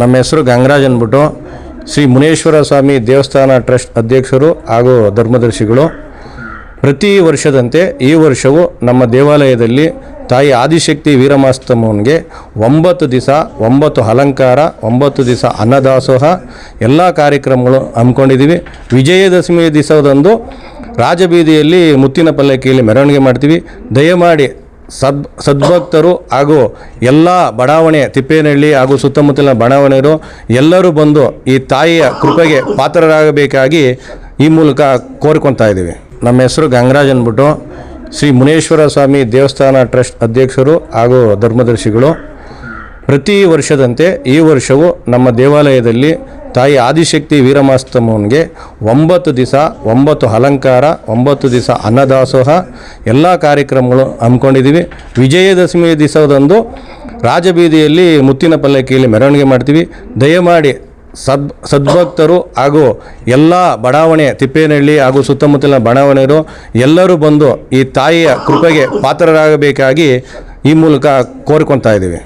ನಮ್ಮ ಹೆಸರು ಗಂಗರಾಜ್ ಅಂದ್ಬಿಟ್ಟು ಶ್ರೀ ಮುನೇಶ್ವರ ಸ್ವಾಮಿ ದೇವಸ್ಥಾನ ಟ್ರಸ್ಟ್ ಅಧ್ಯಕ್ಷರು ಹಾಗೂ ಧರ್ಮದರ್ಶಿಗಳು. ಪ್ರತಿ ವರ್ಷದಂತೆ ಈ ವರ್ಷವೂ ನಮ್ಮ ದೇವಾಲಯದಲ್ಲಿ ತಾಯಿ ಆದಿಶಕ್ತಿ ವೀರಮಾಸ್ತಮ್ಮನಿಗೆ ಒಂಬತ್ತು ದಿವಸ ಒಂಬತ್ತು ಅಲಂಕಾರ, ಒಂಬತ್ತು ದಿವಸ ಅನ್ನದಾಸೋಹ, ಎಲ್ಲ ಕಾರ್ಯಕ್ರಮಗಳು ಹಮ್ಮಿಕೊಂಡಿದ್ದೀವಿ. ವಿಜಯದಶಮಿ ದಿವಸದಂದು ರಾಜಬೀದಿಯಲ್ಲಿ ಮುತ್ತಿನ ಪಲ್ಲಕ್ಕಿಯಲ್ಲಿ ಮೆರವಣಿಗೆ ಮಾಡ್ತೀವಿ. ದಯಮಾಡಿ ಸದ್ ಸದ್ಭಕ್ತರು ಹಾಗೂ ಎಲ್ಲ ಬಡಾವಣೆ ತಿಪ್ಪೇನಹಳ್ಳಿ ಹಾಗೂ ಸುತ್ತಮುತ್ತಲಿನ ಬಡಾವಣೆಯರು ಎಲ್ಲರೂ ಬಂದು ಈ ತಾಯಿಯ ಕೃಪೆಗೆ ಪಾತ್ರರಾಗಬೇಕಾಗಿ ಈ ಮೂಲಕ ಕೋರ್ಕೊತಾ ಇದ್ದೀವಿ. ನಮ್ಮ ಹೆಸರು ಗಂಗರಾಜ್ ಅಂದ್ಬಿಟ್ಟು ಶ್ರೀ ಮುನೇಶ್ವರ ಸ್ವಾಮಿ ದೇವಸ್ಥಾನ ಟ್ರಸ್ಟ್ ಅಧ್ಯಕ್ಷರು ಹಾಗೂ ಧರ್ಮದರ್ಶಿಗಳು. ಪ್ರತಿ ವರ್ಷದಂತೆ ಈ ವರ್ಷವೂ ನಮ್ಮ ದೇವಾಲಯದಲ್ಲಿ ತಾಯಿ ಆದಿಶಕ್ತಿ ವೀರಮಾಸ್ತಮ್ಮನಿಗೆ ಒಂಬತ್ತು ದಿವಸ ಒಂಬತ್ತು ಅಲಂಕಾರ, ಒಂಬತ್ತು ದಿವಸ ಅನ್ನದಾಸೋಹ, ಎಲ್ಲ ಕಾರ್ಯಕ್ರಮಗಳು ಹಮ್ಮಿಕೊಂಡಿದ್ದೀವಿ. ವಿಜಯದಶಮಿ ದಿವಸದಂದು ರಾಜಬೀದಿಯಲ್ಲಿ ಮುತ್ತಿನ ಪಲ್ಲಕ್ಕಿಯಲ್ಲಿ ಮೆರವಣಿಗೆ ಮಾಡ್ತೀವಿ. ದಯಮಾಡಿ ಸದ್, ಸದ್ಭಕ್ತರು ಹಾಗೂ ಎಲ್ಲ ಬಡಾವಣೆ ತಿಪ್ಪೇನಹಳ್ಳಿ ಹಾಗೂ ಸುತ್ತಮುತ್ತಲಿನ ಬಡಾವಣೆಯರು ಎಲ್ಲರೂ ಬಂದು ಈ ತಾಯಿಯ ಕೃಪೆಗೆ ಪಾತ್ರರಾಗಬೇಕಾಗಿ ಈ ಮೂಲಕ ಕೋರ್ಕೊತಾ ಇದ್ದೀವಿ.